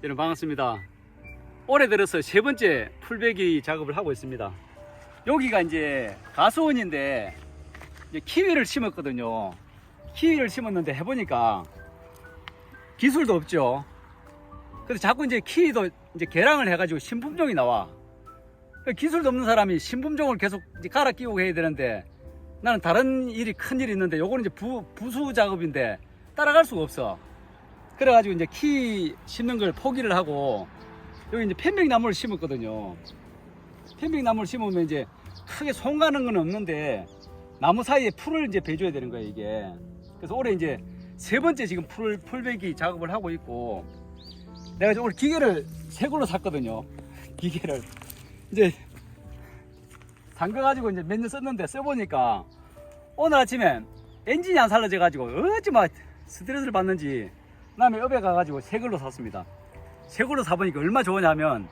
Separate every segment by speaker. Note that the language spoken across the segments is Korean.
Speaker 1: 여러분 반갑습니다. 올해 들어서 세 번째 풀베기 작업을 하고 있습니다. 여기가 이제 가수원인데 이제 키위를 심었거든요. 키위를 심었는데 해보니까 기술도 없죠. 그래서 자꾸 이제 키위도 이제 개량을 해가지고 신품종이 나와. 그 기술도 없는 사람이 신품종을 계속 이제 갈아 끼우고 해야 되는데 나는 다른 일이 큰 일이 있는데 요거는 이제 부, 부수 작업인데 따라갈 수가 없어. 그래가지고 이제 키 심는 걸 포기를 하고 여기 이제 편백나무를 심었거든요. 편백나무를 심으면 이제 크게 송가는 건 없는데 나무 사이에 풀을 이제 베줘야 되는 거예요 이게. 그래서 올해 이제 세 번째 지금 풀 풀베기 작업을 하고 있고 내가 이제 오늘 기계를 새 걸로 샀거든요. 기계를 이제 담가가지고 이제 몇 년 썼는데 써보니까 오늘 아침에 엔진이 안 살려져 가지고 어찌 막 스트레스를 받는지 남의 업에 가가지고 새 걸로 샀습니다. 새 걸로 사보니까 얼마 좋으냐면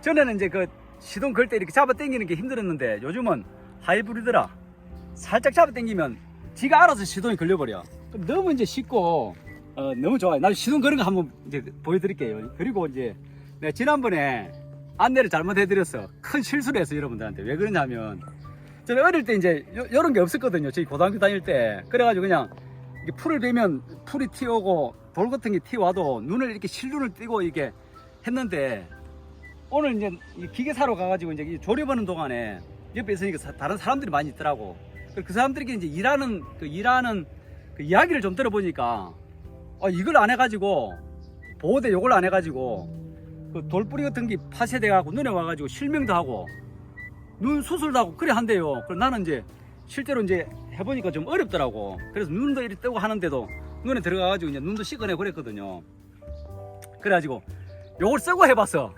Speaker 1: 전에는 이제 그 시동 걸 때 이렇게 잡아 당기는 게 힘들었는데 요즘은 하이브리드라 살짝 잡아 당기면 지가 알아서 시동이 걸려버려. 그럼 너무 이제 쉽고 어, 너무 좋아요. 나도 시동 거는 거 한번 이제 보여드릴게요. 그리고 이제 내가 지난번에 안내를 잘못해드렸어. 큰 실수를 했어 여러분들한테. 왜 그러냐면 저는 어릴 때 이제 요, 요런 게 없었거든요. 저희 고등학교 다닐 때. 그래가지고 그냥 이게 풀을 베면 풀이 튀어오고 돌 같은 게 튀어와도 눈을 이렇게 실눈을 띄고 이게 했는데 오늘 이제 이 기계 사러 가가지고 이제 이 조립하는 동안에 옆에 있으니까 사- 다른 사람들이 많이 있더라고. 그 사람들에게 이제 일하는 그 일하는 그 이야기를 좀 들어보니까 어, 이걸 안 해가지고 보호대 요걸 안 해가지고 그 돌뿌리 같은 게 파쇄돼가지고 눈에 와가지고 실명도 하고 눈 수술도 하고 그래 한대요. 그래 나는 이제 실제로 이제 해보니까 좀 어렵더라고. 그래서 눈도 이렇게 뜨고 하는데도 눈에 들어가가지고 이제 눈도 씻어내고 그랬거든요. 그래가지고 요걸 쓰고 해봤어.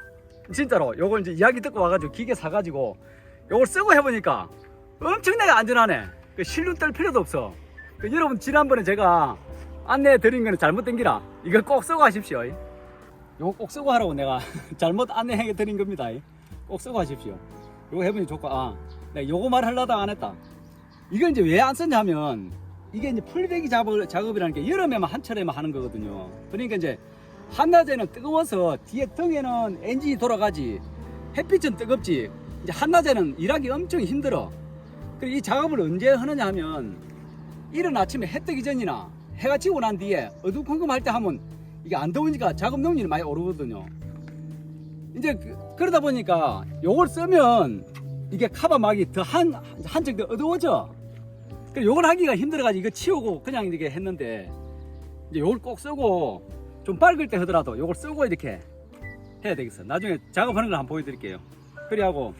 Speaker 1: 진짜로 요걸 이제 이야기 듣고 와가지고 기계 사가지고 요걸 쓰고 해보니까 엄청나게 안전하네. 그 실눈 뜰 필요도 없어. 그 여러분 지난번에 제가 안내해 드린 거는 잘못 된 기라 이거 꼭 쓰고 하십시오. 요거 꼭 쓰고 하라고 내가 잘못 안내해 드린 겁니다. 꼭 쓰고 하십시오. 요거 해보니 좋고 아 내가 요거 말 하려다가 안 했다. 이걸 이제 왜안 썼냐 하면 이게 이제 풀베기 작업, 작업이라는 게 여름에만 한철에만 하는 거거든요. 그러니까 이제 한낮에는 뜨거워서 뒤에 등에는 엔진이 돌아가지 햇빛은 뜨겁지 이제 한낮에는 일하기 엄청 힘들어. 그리고 이 작업을 언제 하느냐 하면 이른 아침에 해 뜨기 전이나 해가 지고 난 뒤에 어두컴컴 할 때 하면 이게 안 더우니까 작업 능률이 많이 오르거든요. 이제 그, 그러다 보니까 요걸 쓰면 이게 카바막이 더 한, 한층 더 어두워져. 그 요걸 하기가 힘들어가지고 이거 치우고 그냥 이렇게 했는데 이제 요걸 꼭 쓰고 좀 밝을 때 하더라도 요걸 쓰고 이렇게 해야 되겠어. 나중에 작업하는 걸 한번 보여드릴게요. 그리하고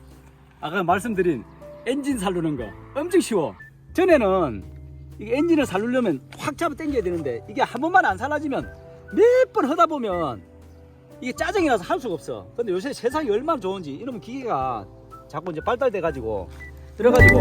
Speaker 1: 아까 말씀드린 엔진 살르는 거 엄청 쉬워. 전에는 이게 엔진을 살르려면 확 잡아 당겨야 되는데 이게 한 번만 안 살라지면 몇 번 하다 보면 이게 짜증이 나서 할 수가 없어. 근데 요새 세상이 얼마나 좋은지 이러면 기계가 자꾸 이제 발달돼 가지고 들어가지고